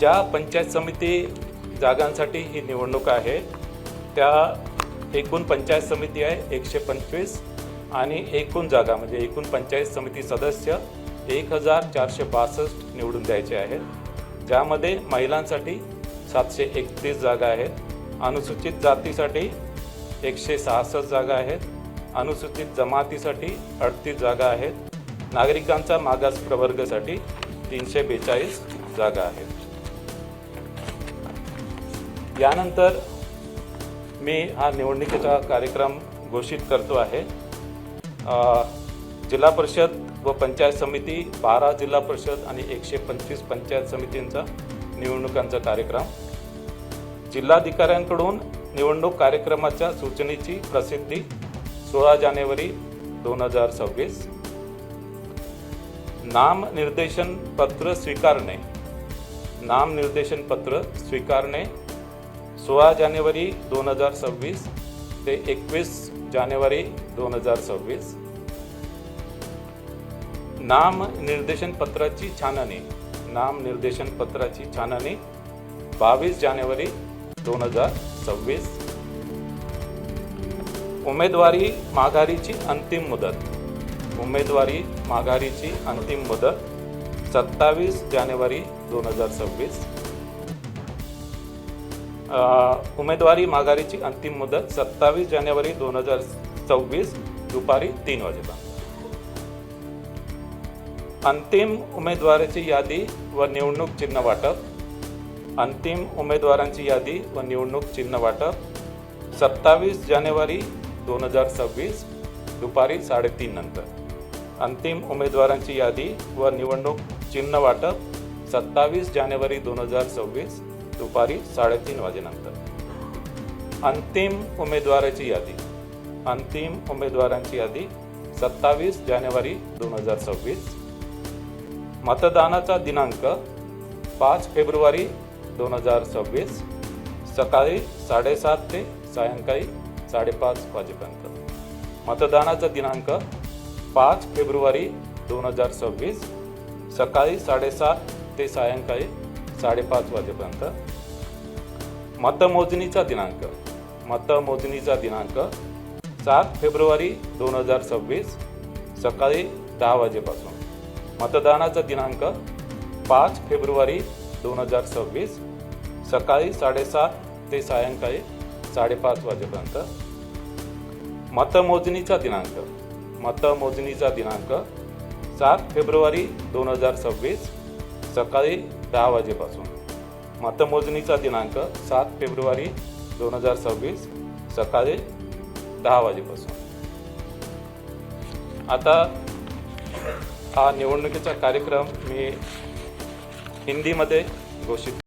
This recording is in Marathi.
ज्या पंचायत समिती जागांसाठी ही निवडणूक आहे त्या एकूण पंचायत समिती आहे एकशे पंचवीस आणि एकूण जागा म्हणजे एकूण पंचायत समिती सदस्य एक हजार चारशे बासष्ट निवडून द्यायचे आहेत. ज्यामध्ये महिलांसाठी सातशे एकतीस जागा आहेत. अनुसूचित जातीसाठी एकशे सहासष्ट जागा आहेत. अनुसूचित जमातीसाठी अडतीस जागा आहेत. नागरिकांचा मागास प्रवर्गासाठी तीनशे बेचाळीस जागा आहेत. यानंतर मी हा निवडणुकीचा कार्यक्रम घोषित करतो आहे. जिल्हा परिषद व पंचायत समिती बारा जिल्हा परिषद आणि एकशे पंचवीस पंचायत समितींचा निवडणुकांचा कार्यक्रम. जिल्हाधिकाऱ्यांकडून निवडणूक कार्यक्रमाच्या सूचनेची प्रसिद्धी सोळा जानेवारी दोन हजार सव्वीस. नाम निर्देशन पत्र स्वीकारणे. नाम निर्देशन पत्र स्वीकारणे. सोळा जानेवारी दोन हजार सव्वीस ते एकवीस जानेवारी दोन हजार सव्वीस. नाम निर्देशन पत्राची छाननी नाम निर्देशन पत्राची छाननी बावीस जानेवारी दोन हजार सव्वीस. उमेदवारी माघारीची अंतिम मुदत उमेदवारी माघारीची अंतिम मुदत सत्तावीस जानेवारी दोन हजार सव्वीस. उमेदवारी माघारीची अंतिम मुदत सत्तावीस जानेवारी दोन हजार सव्वीस दुपारी तीन वाजेपर्यंत. अंतिम उमेदवाराची यादी व निवडणूक चिन्ह वाटप. अंतिम उमेदवारांची यादी व निवडणूक चिन्ह वाटप. सत्तावीस जानेवारी दोन हजार सव्वीस दुपारी साडेतीन नंतर. अंतिम उमेदवारांची यादी व निवडणूक चिन्ह वाटप. सत्तावीस जानेवारी दोन हजार सव्वीस दुपारी साडेतीन वाजेनंतर. अंतिम उमेदवाराची यादी. अंतिम उमेदवारांची यादी सत्तावीस जानेवारी दोन हजार सव्वीस. मतदानाचा दिनांक पाच फेब्रुवारी दोन हजार सव्वीस. सकाळी साडेसात ते सायंकाळी साडेपाच वाजेपर्यंत. मतदानाचा दिनांक पाच फेब्रुवारी दोन हजार सव्वीस. सकाळी साडेसात ते सायंकाळी साडेपाच वाजेपर्यंत. मतमोजणीचा दिनांक. मतमोजणीचा दिनांक सात फेब्रुवारी दोन हजार सव्वीस सकाळी दहा वाजेपासून. मतदानाचा दिनांक पाच फेब्रुवारी दोन हजार सव्वीस सकाळी साडेसात ते सायंकाळी साडेपाच वाजेपर्यंत. मतमोजणीचा दिनांक. मतमोजणीचा दिनांक सात फेब्रुवारी दोन हजार सव्वीस सकाळी दहा वाजेपासून. मतमोजणीचा दिनांक सात फेब्रुवारी दोन हजार सव्वीस सकाळी दहा वाजेपासून. आता हा निवडणुकीचा कार्यक्रम मी हिंदीमध्ये घोषित